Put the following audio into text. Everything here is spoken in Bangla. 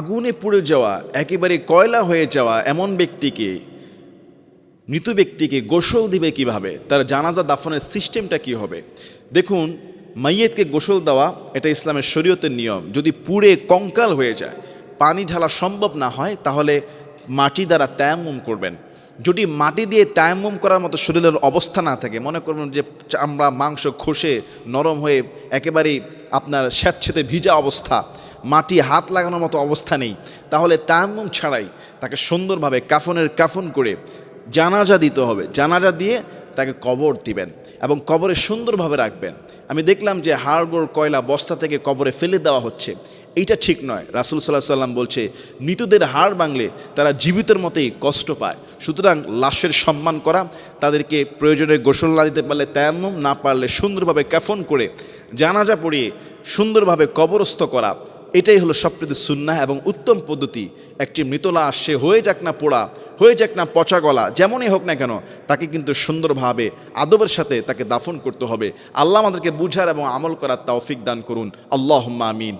আগুনে পুড়ে যাওয়া, একেবারে কয়লা হয়ে যাওয়া এমন ব্যক্তিকে, মৃত ব্যক্তিকে গোসল দিবে কীভাবে? তার জানাজা দাফনের সিস্টেমটা কি হবে? দেখুন, মাইয়েতকে গোসল দেওয়া এটা ইসলামের শরীয়তের নিয়ম। যদি পুড়ে কঙ্কাল হয়ে যায়, পানি ঢালা সম্ভব না হয়, তাহলে মাটি দ্বারা তায়াম্মুম করবেন। যদি মাটি দিয়ে তায়াম্মুম করার মতো শরীরের অবস্থা না থাকে, মনে করবেন যে চামড়া, মাংস খসে, নরম হয়ে একেবারেই আপনার স্যাঁতছেতে ভিজা অবস্থা মাটি, হাত লাগানোর মতো অবস্থা নেই। তাহলে তায়াম্মুম ছাড়াই তাকে সুন্দরভাবে কাফনের কাফন করে জানাজা দিতে হবে। জানাজা দিয়ে তাকে কবর দিবেন এবং কবরে সুন্দরভাবে রাখবেন। আমি দেখলাম যে হাড়গোড়, কয়লা বস্তা থেকে কবরে ফেলে দেওয়া হচ্ছে। এইটা ঠিক নয়। রাসুল সাল্লাহ সাল্লাম বলছে, মৃতদের হাড় বাংলে তারা জীবিতের মতোই কষ্ট পায়। সুতরাং লাশের সম্মান করা, তাদেরকে প্রয়োজনে গোসল না দিতে পারলে তেমন না পারলে সুন্দরভাবে কাফন করে জানাজা পড়িয়ে সুন্দরভাবে কবরস্থ করা এটাই হলো সবচেয়ে সুন্না এবং উত্তম পদ্ধতি। একটি মৃতলাশ সে হয়ে যাক না পোড়া, হয়ে যাক না পচা গলা, যেমনই হোক না কেন, তাকে কিন্তু সুন্দরভাবে, আদবের সাথে তাকে দাফন করতে হবে। আল্লাহ আমাদেরকে বুঝার এবং আমল করার তৌফিক দান করুন। আল্লাহ আমিন।